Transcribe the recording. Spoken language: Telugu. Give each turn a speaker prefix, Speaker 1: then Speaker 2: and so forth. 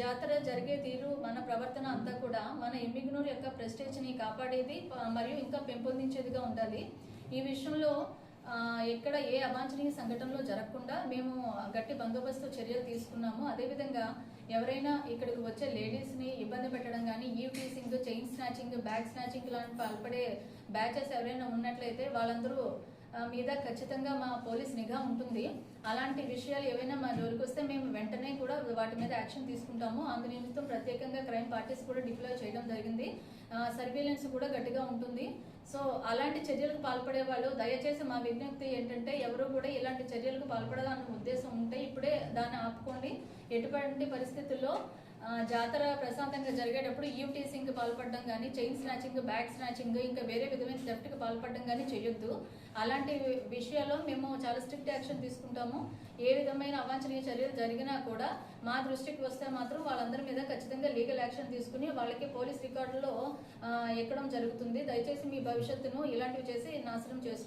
Speaker 1: జాతర జరిగే తీరు మన ప్రవర్తన అంతా కూడా మన ఎంబిగ్నూర్ యొక్క ప్రెస్టేజ్ని కాపాడేది మరియు ఇంకా పెంపొందించేదిగా ఉండాలి. ఈ విషయంలో ఎక్కడ ఏ అవాంఛనీయ సంఘటనలు జరగకుండా మేము గట్టి బందోబస్తు చర్యలు తీసుకున్నాము. అదేవిధంగా ఎవరైనా ఇక్కడికి వచ్చే లేడీస్ని ఇబ్బంది పెట్టడం కానీ eve teasing chain snatching bag snatching లాంటి పాల్పడే బ్యాచెస్ ఎవరైనా ఉన్నట్లయితే వాళ్ళందరూ మీద ఖచ్చితంగా మా పోలీస్ నిఘా ఉంటుంది. అలాంటి విషయాలు ఏవైనా మా జోలికి వస్తే మేము వెంటనే కూడా వాటి మీద యాక్షన్ తీసుకుంటాము. అందునిమిత్తం ప్రత్యేకంగా క్రైమ్ పార్టీస్ కూడా డిప్లాయ్ చేయడం జరిగింది. సర్వేలెన్స్ కూడా గట్టిగా ఉంటుంది. సో అలాంటి చర్యలకు పాల్పడే వాళ్ళు దయచేసి మా విజ్ఞప్తి ఏంటంటే ఎవరు కూడా ఇలాంటి చర్యలకు పాల్పడాలన్న ఉద్దేశం ఉంటే ఇప్పుడే దాన్ని ఆపుకోండి. ఎటువంటి పరిస్థితుల్లో జాతర ప్రశాంతంగా జరిగేటప్పుడు ఈవ్ పాల్పడడం కానీ చైన్ స్నాచింగ్ బ్యాగ్ స్నాచింగ్ ఇంకా వేరే విధమైన థెఫ్ట్కి పాల్పడడం కానీ చేయొద్దు అలాంటి విషయాల్లో మేము చాలా స్ట్రిక్ట్ యాక్షన్ తీసుకుంటాము. ఏ విధమైన అవాంఛనీయ చర్యలు జరిగినా కూడా మా దృష్టికి వస్తే మాత్రం వాళ్ళందరి మీద ఖచ్చితంగా లీగల్ యాక్షన్ తీసుకుని వాళ్ళకి పోలీస్ రికార్డులో ఎక్కడం జరుగుతుంది. దయచేసి మీ భవిష్యత్తును ఇలాంటివి చేసి నాశనం చేస్తుంది